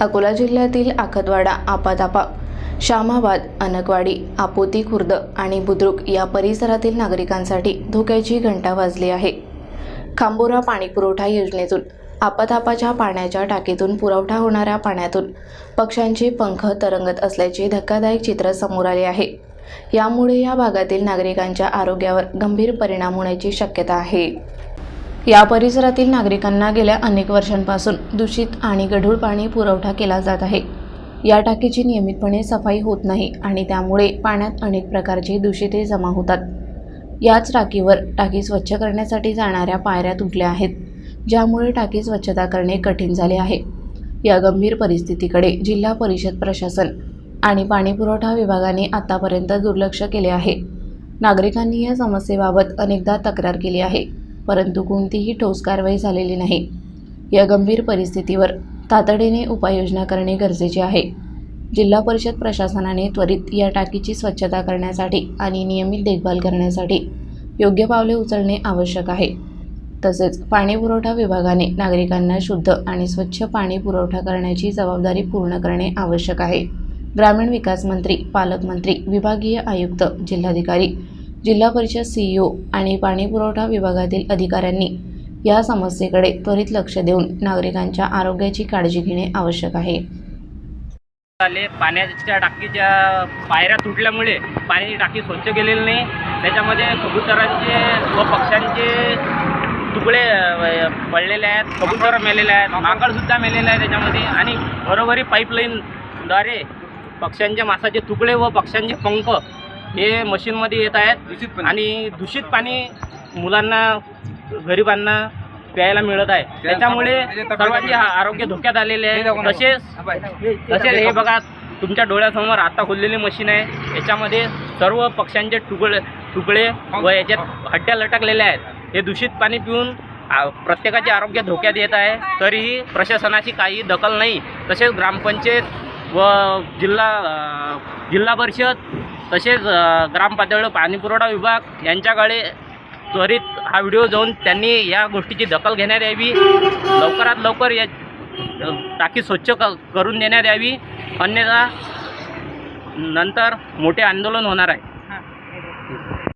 अकोला जिल्ह्यातील आखतवाडा आपादापा श्यामाबाद अनकवाडी आपोती खुर्द आणि बुद्रुक या परिसरातील नागरिकांसाठी धोक्याची घंटा वाजली आहे. खांबोरा पाणीपुरवठा योजनेतून आपातापाच्या पाण्याच्या टाकीतून पुरवठा होणाऱ्या पाण्यातून पक्ष्यांचे पंख तरंगत असल्याचे धक्कादायक चित्र समोर आले आहे. यामुळे या भागातील नागरिकांच्या आरोग्यावर गंभीर परिणाम होण्याची शक्यता आहे. या परिसरातील नागरिकांना गेल्या अनेक वर्षांपासून दूषित आणि गढूळ पाणी पुरवठा केला जात आहे. या टाकीची नियमितपणे सफाई होत नाही आणि त्यामुळे पाण्यात अनेक प्रकारची दूषिते जमा होतात. याच टाकीवर टाकी स्वच्छ करण्यासाठी जाणाऱ्या पायऱ्या तुटल्या आहेत ज्यामुळे टाकी स्वच्छता करणे कठीण झाले आहे. या गंभीर परिस्थितीकडे जिल्हा परिषद प्रशासन आणि पाणीपुरवठा विभागाने आतापर्यंत दुर्लक्ष केले आहे. नागरिकांनी या समस्येबाबत अनेकदा तक्रार केली आहे. परंतु कोणतीही ठोस कारवाई झालेली नाही. या गंभीर परिस्थितीवर तातडीने उपाययोजना करणे गरजेचे आहे. जिल्हा परिषद प्रशासनाने त्वरित या टाकीची स्वच्छता करण्यासाठी आणि नियमित देखभाल करण्यासाठी योग्य पावले उचलणे आवश्यक आहे. तसेच पाणीपुरवठा विभागाने नागरिकांना शुद्ध आणि स्वच्छ पाणी पुरवठा करण्याची जबाबदारी पूर्ण करणे आवश्यक आहे. ग्रामीण विकास मंत्री पालकमंत्री विभागीय आयुक्त जिल्हाधिकारी जिल्हा परिषद सीईओ आणि पाणीपुरवठा विभागातील अधिकाऱ्यांनी या समस्येकडे त्वरित लक्ष देऊन नागरिकांच्या आरोग्याची काळजी घेणे आवश्यक आहे. आले पाण्याच्या टाकीच्या पायऱ्या तुटल्यामुळे पाण्याची टाकी स्वच्छ केलेली नाही. त्याच्यामध्ये कबुतरांचे व पक्ष्यांचे तुकडे पडलेले आहेत. कबुतर मेलेले आहेत. माकडसुद्धा मेलेले आहे त्याच्यामध्ये. आणि बरोबरी पाईपलाईनद्वारे पक्ष्यांच्या मासाचे तुकडे व पक्ष्यांचे पंख हे मशीनमध्ये येत आहेत. आणि दूषित पाणी मुलांना गरिबांना प्यायला मिळत आहे. त्याच्यामुळे सर्वांचे आरोग्य धोक्यात आलेले आहे. तसेच तसेच हे बघा तुमच्या डोळ्यासमोर आता खुललेली मशीन आहे. याच्यामध्ये सर्व पक्ष्यांचे तुकडे तुकडे व याच्यात हड्ड्या लटकलेल्या आहेत. हे दूषित पाणी पिऊन आ- प्रत्येकाचे आरोग्य धोक्यात येत आहे. तरीही प्रशासनाची काही दखल नाही. तसेच ग्रामपंचायत व जिल्हा जिल्हा परिषद तसेच ग्रामपातळीवर पाणीपुरवठा विभाग यांच्याकडे त्वरित हा व्हिडिओ जाऊन त्यांनी या गोष्टीची दखल घेण्यात यावी. लवकरात लवकर या टाकी स्वच्छ क करून देण्यात यावी. अन्यथा नंतर मोठे आंदोलन होणार आहे.